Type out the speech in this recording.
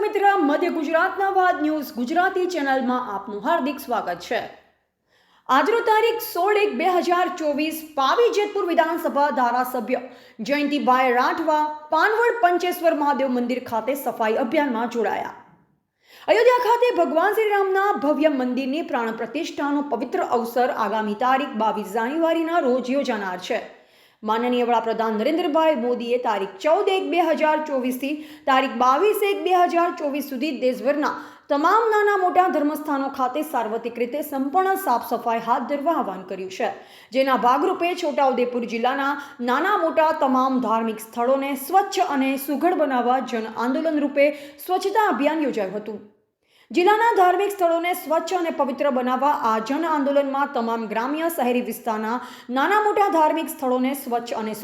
મિત્ર, મધ્ય ગુજરાતના વાદ ન્યૂઝ ગુજરાતી ચેનલમાં આપનું હાર્દિક સ્વાગત છે. આજનો તારીખ સોળ એક બે હજાર ચોવીસ પાવી જેતપુર વિધાનસભા ધારાસભ્ય જયંતિભાઈ રાઠવા પાનવડ પંચેશ્વર મહાદેવ મંદિર ખાતે સફાઈ અભિયાનમાં જોડાયા. અયોધ્યા ખાતે ભગવાન શ્રી રામના ભવ્ય મંદિરની પ્રાણ પ્રતિષ્ઠાનો પવિત્ર અવસર આગામી તારીખ બાવીસ જાન્યુઆરીના રોજ યોજાનાર છે. માનનીય વડાપ્રધાન નરેન્દ્રભાઈ મોદીએ તારીખ ચૌદ એક બે હજાર ચોવીસથી તારીખ બાવીસ એક બે હજાર ચોવીસ સુધી દેશભરના તમામ નાના મોટા ધર્મસ્થાનો ખાતે સાર્વત્રિક રીતે સંપૂર્ણ સાફ સફાઈ હાથ ધરવા આહવાન કર્યું છે. જેના ભાગરૂપે છોટાઉદેપુર જિલ્લાના નાના મોટા તમામ ધાર્મિક સ્થળોને સ્વચ્છ અને સુઘડ બનાવવા જન આંદોલન રૂપે સ્વચ્છતા અભિયાન યોજાયું હતું. જિલ્લાના ધાર્મિક સ્થળોને સ્વચ્છ અને પવિત્ર બનાવવા આ જન આંદોલનમાં તમામ ગ્રામ્ય, શહેરી વિસ્તારના નાના મોટા ધાર્મિક સ્થળોને સ્વચ્છ અને